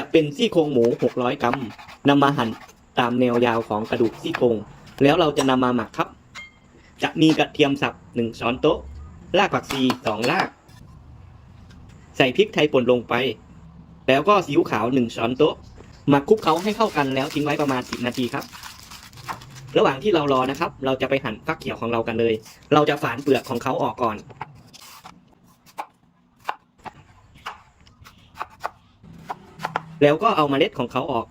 จะเป็นซี่โครงหมู 600 กรัมนำมาหั่นตามแนวยาวของกระดูกซี่โครงแล้วเราจะนำมาหมักครับ จะมีกระเทียมสับ 1 ช้อนโต๊ะ รากผักชี2ราก ใส่พริกไทยป่นลงไป แล้วก็ซีอิ๊วขาว 1 ช้อนโต๊ะหมักคลุกเคล้าให้เข้ากันแล้วทิ้งไว้ประมาณ 10 นาทีครับ ระหว่างที่เรารอนะครับ เราจะไปหั่นฟักเขียวของเรากันเลย เราจะฝานเปลือกของเขาออกก่อน แล้วก็เอาเมล็ดของเขาออก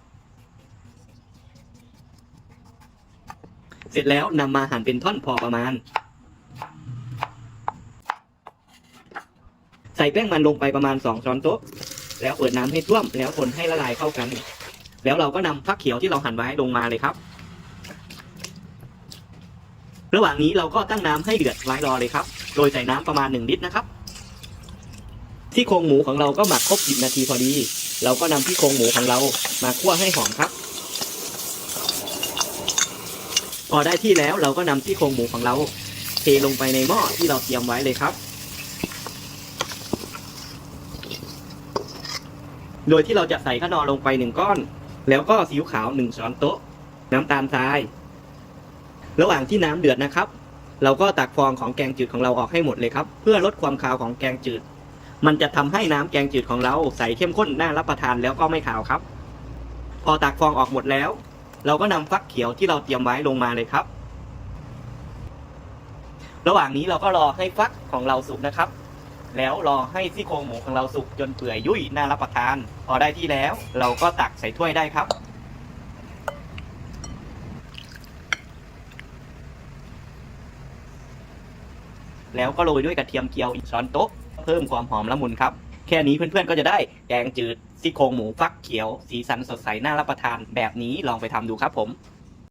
เสร็จแล้วนำมาหั่นเป็นท่อนพอประมาณ ใส่แป้งมันลงไปประมาณ 2 ช้อนโต๊ะ แล้วเปิดน้ำให้ท่วม แล้วคนให้ละลายเข้ากัน แล้วเราก็นำฟักเขียวที่เราหั่นไว้ลงมาเลยครับ ระหว่างนี้เราก็ตั้งน้ำให้เดือดไว้รอเลยครับ โดยใส่น้ำประมาณ 1 ลิตรนะครับ ที่โครงหมูของเราก็หมักครบ10นาทีพอดี เราก็นำที่โครงหมูของเรามาคั่วให้หอมครับ พอได้ที่แล้วเราก็นำที่โครงหมูของเรา เทลงไปในหม้อที่เราเตรียมไว้เลยครับ โดยที่เราจะใส่ข้าวนอลงไปหนึ่งก้อน แล้วก็ซีอิ๊วขาวหนึ่งช้อนโต๊ะ น้ำตาลทราย ระหว่างที่น้ำเดือดนะครับ เราก็ตักฟองของแกงจืดของเราออกให้หมดเลยครับ เพื่อลดความคาวของแกงจืด มันจะทำให้น้ำแกงจืดของเราใสเข้มข้นน่ารับประทานแล้วก็ไม่ขาวครับ พอตักฟองออกหมดแล้ว เราก็นำฟักเขียวที่เราเตรียมไว้ลงมาเลยครับ ระหว่างนี้เราก็รอให้ฟักของเราสุกนะครับ แล้วรอให้ซี่โครงหมูของเราสุกจนเปื่อยยุ่ยน่ารับประทาน พอได้ที่แล้ว เราก็ตักใส่ถ้วยได้ครับแล้วก็โรยด้วยกระเทียมเจียวอีกช้อนโต๊ะ เพิ่มความหอมละมุนครับ แค่นี้เพื่อนๆก็จะได้แกงจืดซี่โครงหมูฟักเขียว สีสันสดใสน่ารับประทานแบบนี้ลองไปทำดูครับผม